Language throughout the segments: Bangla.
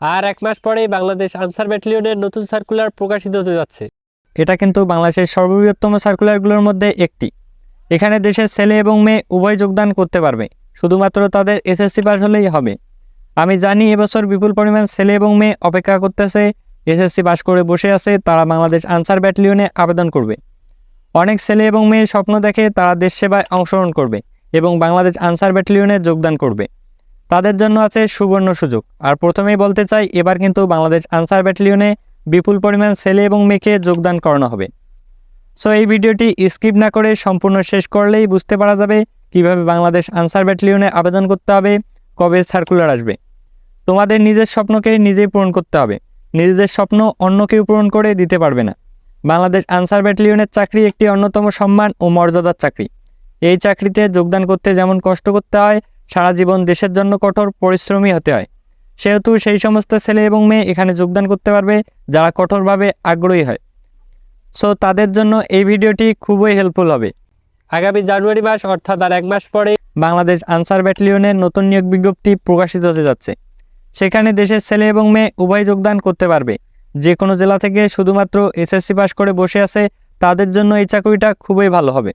আর এক মাস পরেই বাংলাদেশ আনসার ব্যাটালিয়নের নতুন সার্কুলার প্রকাশিত হতে যাচ্ছে। এটা কিন্তু বাংলাদেশের সর্ববৃহত্তম সার্কুলারগুলোর মধ্যে একটি। এখানে দেশের ছেলে এবং মেয়ে উভয় যোগদান করতে পারবে। শুধুমাত্র তাদের এসএসসি পাস হলেই হবে। আমি জানি এবছর বিপুল পরিমাণ ছেলে এবং মেয়ে অপেক্ষা করতেছে। এসএসসি পাস করে বসে আছে, তারা বাংলাদেশ আনসার ব্যাটালিয়নে আবেদন করবে। অনেক ছেলে এবং মেয়ে স্বপ্ন দেখে তারা দেশ সেবায় অংশগ্রহণ করবে এবং বাংলাদেশ আনসার ব্যাটালিয়নে যোগদান করবে। তাদের জন্য আছে সুবর্ণ সুযোগ। আর প্রথমেই বলতে চাই, এবার কিন্তু বাংলাদেশ আনসার ব্যাটালিয়নে বিপুল পরিমাণ ছেলে এবং মেয়েকে যোগদান করানো হবে। সো এই ভিডিওটি স্কিপ না করে সম্পূর্ণ শেষ করলেই বুঝতে পারা যাবে কীভাবে বাংলাদেশ আনসার ব্যাটালিয়নে আবেদন করতে হবে, কবে সার্কুলার আসবে। তোমাদের নিজের স্বপ্নকে নিজেই পূরণ করতে হবে। নিজেদের স্বপ্ন অন্য কেউ পূরণ করে দিতে পারবে না। বাংলাদেশ আনসার ব্যাটালিয়নের চাকরি একটি অন্যতম সম্মান ও মর্যাদার চাকরি। এই চাকরিতে যোগদান করতে যেমন কষ্ট করতে হয় সারা জীবন দেশের জন্য কঠোর পরিশ্রমী হতে হয়। সেহেতু সেই সমস্ত ছেলে এবং মেয়ে এখানে যোগদান করতে পারবে, যারা কঠোরভাবে আগ্রহী হয়। সো তাদের জন্য এই ভিডিওটি খুবই হেল্পফুল হবে। আগামী জানুয়ারি মাস, অর্থাৎ আর এক মাস পরে, বাংলাদেশ আনসার ব্যাটালিয়নের নতুন নিয়োগ বিজ্ঞপ্তি প্রকাশিত হতে যাচ্ছে। সেখানে দেশের ছেলে এবং মেয়ে উভয় যোগদান করতে পারবে। যে কোনো জেলা থেকে শুধুমাত্র এসএসসি পাস করে বসে আছে, তাদের জন্য এই চাকরিটা খুবই ভালো হবে।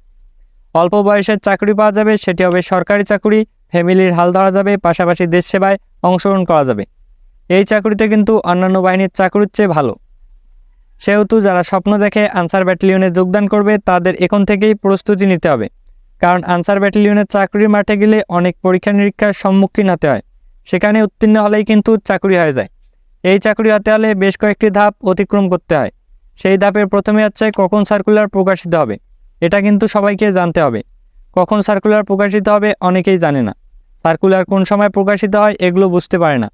অল্প বয়সের চাকরি পাওয়া যাবে, সেটি হবে সরকারি চাকরি ফ্যামিলির হাল ধরা যাবে, পাশাপাশি দেশ সেবায় অংশগ্রহণ করা যাবে। এই চাকরিতে কিন্তু অন্যান্য বাহিনীর চাকরির চেয়ে ভালো। সেহেতু যারা স্বপ্ন দেখে আনসার ব্যাটালিয়নে যোগদান করবে, তাদের এখন থেকেই প্রস্তুতি নিতে হবে। কারণ আনসার ব্যাটালিয়নের চাকরির মাঠে গেলে অনেক পরীক্ষা নিরীক্ষার সম্মুখীন হতে হয়। সেখানে উত্তীর্ণ হলেই কিন্তু চাকরি হয়ে যায়। এই চাকরি হতে হলে বেশ কয়েকটি ধাপ অতিক্রম করতে হয়। সেই ধাপের প্রথমে হচ্ছে কখন সার্কুলার প্রকাশিত হবে। এটা কিন্তু সবাইকে জানতে হবে। কখন সার্কুলার প্রকাশিত হবে অনেকেই জানে না। সার্কুলার কোন সময় প্রকাশিত হয় এগুলো বুঝতে পারে না।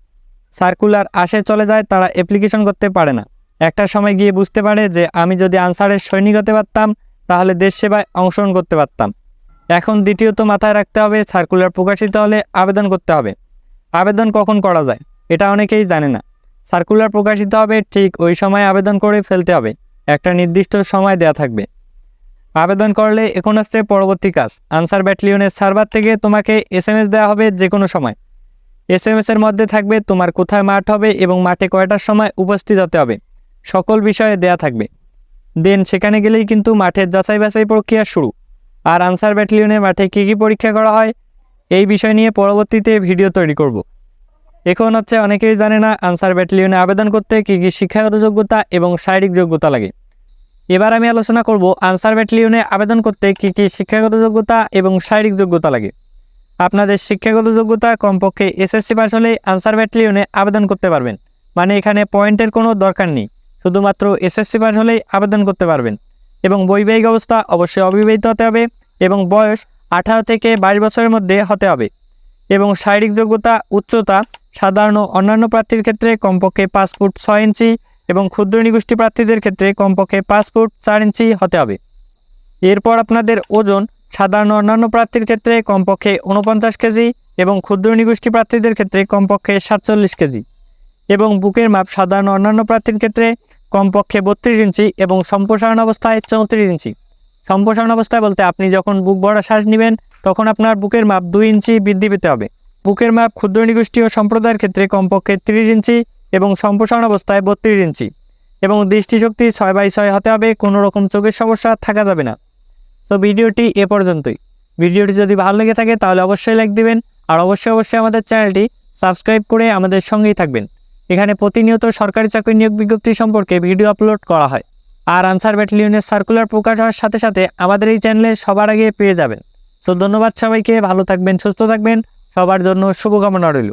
সার্কুলার আসে চলে যায়, তারা অ্যাপ্লিকেশন করতে পারে না। একটা সময় গিয়ে বুঝতে পারে যে, আমি যদি আনসারের সৈনিক হতে পারতাম, তাহলে দেশ সেবায় অংশগ্রহণ করতে পারতাম। এখন দ্বিতীয়ত মাথায় রাখতে হবে, সার্কুলার প্রকাশিত হলে আবেদন করতে হবে। আবেদন কখন করা যায়, এটা অনেকেই জানে না। সার্কুলার প্রকাশিত হবে ঠিক ওই সময় আবেদন করে ফেলতে হবে। একটা নির্দিষ্ট সময় দেয়া থাকবে। আবেদন করলে এখন আসছে পরবর্তী কাজ। আনসার ব্যাটালিয়নের সার্ভার থেকে তোমাকে এস এম এস দেওয়া হবে যে কোনো সময়। এস এম এর মধ্যে থাকবে তোমার কোথায় মাঠ হবে এবং মাঠে কয়টার সময় উপস্থিত হতে হবে। সকল বিষয়ে দেয়া থাকবে। দেন সেখানে গেলেই কিন্তু মাঠের যাচাই বাছাই প্রক্রিয়া শুরু। আর আনসার ব্যাটালিয়নের মাঠে কী কী পরীক্ষা করা হয়, এই বিষয় নিয়ে পরবর্তীতে ভিডিও তৈরি করব। এখন হচ্ছে অনেকেই জানে না, আনসার ব্যাটালিয়নে আবেদন করতে কী কী শিক্ষাগত যোগ্যতা এবং শারীরিক যোগ্যতা লাগে। এবার আমি আলোচনা করব আনসার ব্যাটালিয়নে আবেদন করতে কী কী শিক্ষাগত যোগ্যতা এবং শারীরিক যোগ্যতা লাগে। আপনাদের শিক্ষাগত যোগ্যতা কমপক্ষে এসএসসি পাস হলে আনসার ব্যাটালিয়নে আবেদন করতে পারবেন। মানে এখানে পয়েন্টের কোনো দরকার নেই। শুধুমাত্র এসএসসি পাস হলেই আবেদন করতে পারবেন। এবং বৈবাহিক অবস্থা অবশ্যই অবিবাহিত হতে হবে এবং বয়স আঠারো থেকে বাইশ বছরের মধ্যে হতে হবে। এবং শারীরিক যোগ্যতা, উচ্চতা, সাধারণ অন্যান্য প্রার্থীর ক্ষেত্রে কমপক্ষে পাঁচ ফুট ছয় ইঞ্চি এবং ক্ষুদ্র নিগোষ্ঠী প্রার্থীদের ক্ষেত্রে কমপক্ষে পাঁচ ফুট চার ইঞ্চি হতে হবে। এরপর আপনাদের ওজন, সাধারণ অন্যান্য প্রার্থীর ক্ষেত্রে কমপক্ষে উনপঞ্চাশ কেজি এবং ক্ষুদ্র নিগোষ্ঠী প্রার্থীদের ক্ষেত্রে কমপক্ষে সাতচল্লিশ কেজি এবং বুকের মাপ সাধারণ অন্যান্য প্রার্থীর ক্ষেত্রে কমপক্ষে বত্রিশ ইঞ্চি এবং সম্প্রসারণ অবস্থায় চৌত্রিশ ইঞ্চি। সম্প্রসারণ অবস্থায় বলতে আপনি যখন বুক ভরা শ্বাস নেবেন, তখন আপনার বুকের মাপ দুই ইঞ্চি বৃদ্ধি পেতে হবে। বুকের মাপ ক্ষুদ্র নিগোষ্ঠী ও সম্প্রদায়ের ক্ষেত্রে কমপক্ষে তিরিশ ইঞ্চি এবং সম্প্রসারণ অবস্থায় বত্রিশ ইঞ্চি এবং দৃষ্টিশক্তি ছয় বাই ছয় হতে হবে, কোনো রকম চোখের সমস্যা থাকা যাবে না। তো ভিডিওটি এ পর্যন্তই। ভিডিওটি যদি ভালো লেগে থাকে, তাহলে অবশ্যই লাইক দিবেন আর অবশ্যই অবশ্যই আমাদের চ্যানেলটি সাবস্ক্রাইব করে আমাদের সঙ্গেই থাকবেন। এখানে প্রতিনিয়ত সরকারি চাকরি নিয়োগ বিজ্ঞপ্তি সম্পর্কে ভিডিও আপলোড করা হয় আর আনসার ব্যাটালিয়নের সার্কুলার প্রকাশ হওয়ার সাথে সাথে আমাদের এই চ্যানেলে সবার আগে পেয়ে যাবেন। সো ধন্যবাদ সবাইকে, ভালো থাকবেন, সুস্থ থাকবেন, সবার জন্য শুভকামনা রইল।